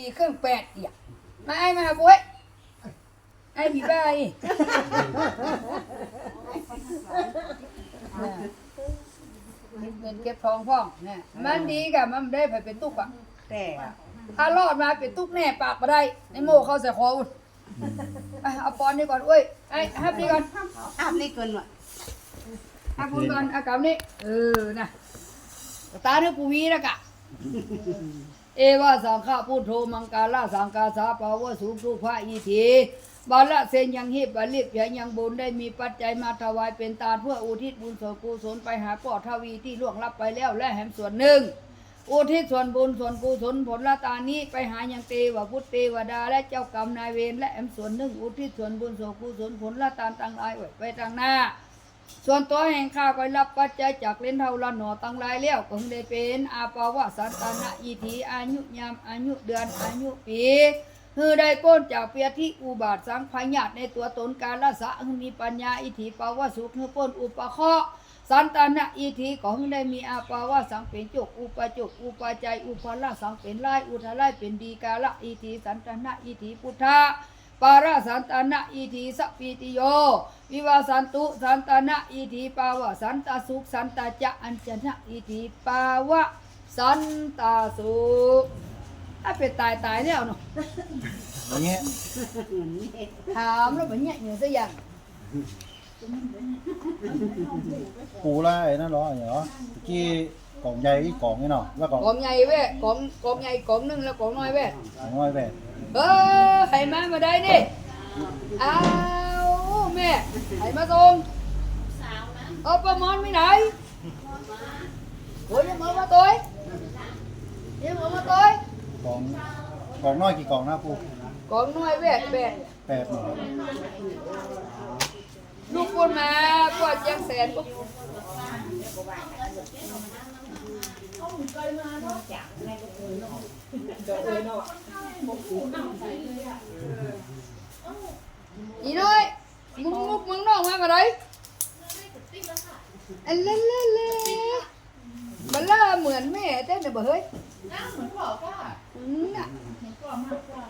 อีเครื่องแปดเอียมาไอ้มาบุ้ยไอ้ผีบ้าอีเงินเก็บทองพ่องเนี่ยมันดีกับมันได้ไปเป็นตุ๊กอะแต่ถ้ารอดมาเป็นตุ๊กแน่ปากมาได้ในโม่เข้าใส่คออุ่นไปเอาปอนนี่ก่อนเอ้ยไอ้ฮับนี่ก่อนอาบนี่เกินว่ะฮับคุณก่อนอากาศนี่เออนะตาเนื้อปูวีนะกะ เอวาสังฆาพุทโธมังกาลาสังกาสาปาวะสุขทุกภาอีทีบาละเซนยังฮิบบาลิบยังยังบุญได้มีปัจจัยมาถวายเป็นตาเพื่ออุทิศบุญส่วนกุศลไปหาป่อทวีที่ล่วงลับไปแล้วและแหมส่วนหนึ่ง อุทิศส่วนบุญส่วนกุศลผลละตานี้ไปหายังเตวพุทธเทวดาและเจ้ากรรมนายเวรและแหมส่วนหนึ่ง อุทิศส่วนบุญส่วนกุศลผลละตานตั้งหลายไว้ไปทางหน้า ส่วนตัวแห่งข้าก็รับปัจจัยจากเล่นเท่าละหนอตั้งหลายแล้วก็ได้เป็นอาปาวะสันตนะอีทีอายุยามอายุเดือนอายุปีคือได้พ้นจากเปียที่อุบาทสังพยาตในตัวตนการละสะคือมีปัญญาอิทีปาวะสุขคือพ้นอุปเคราะห์สันตนะอีทีก็คือได้มีอาปาวะสังเป็นจุกอุปจุกอุปใจอุปละสังเป็นไล่อุทไล่เป็นดีกาละอีทีสันตนะอีทีพุทธะ ปาราสันตนะอีทีสัพพิติโย วิวาสันตุสันตนะอีทีปาวะสันตสุขสันตจะอัญจนะอีทีปาวะสันตสุขถ้าเป็นตายตายแล้วเนาะอย่างเงี้ยถามแล้วแบบเนี้ยอย่างสักอย่างปูละไอ้นั่นเหรออย่างเหรอเมื่อกี้กล่องใหญ่อีกกล่องนี่เนาะแล้วกล่องกองใหญ่เว้ยกองกองใหญ่กองหนึ่งแล้วกองน้อยเว้ยของน้อยแบบเออ ให้มามาได้ดิเอาแม่ให้มาส่งเออประมอนไม่ไหนโอ้ยยังมามาตัวยังมามาตัวกล่องกล่องน้อยกี่กล่องนะปูกองน้อยเว้ยแบะแปดหน่อยลูกคนมาก็ยังแสนปุ๊บอีน้อยมึงมุกมึงน้องมามาเลยอันเล่เล่เล่บัลล่าเหมือนแม่เต้นเด้อบ่เฮ้ยน้าเหมือนพ่อป้าอืมน่ะเหมือนพ่อมากกว่า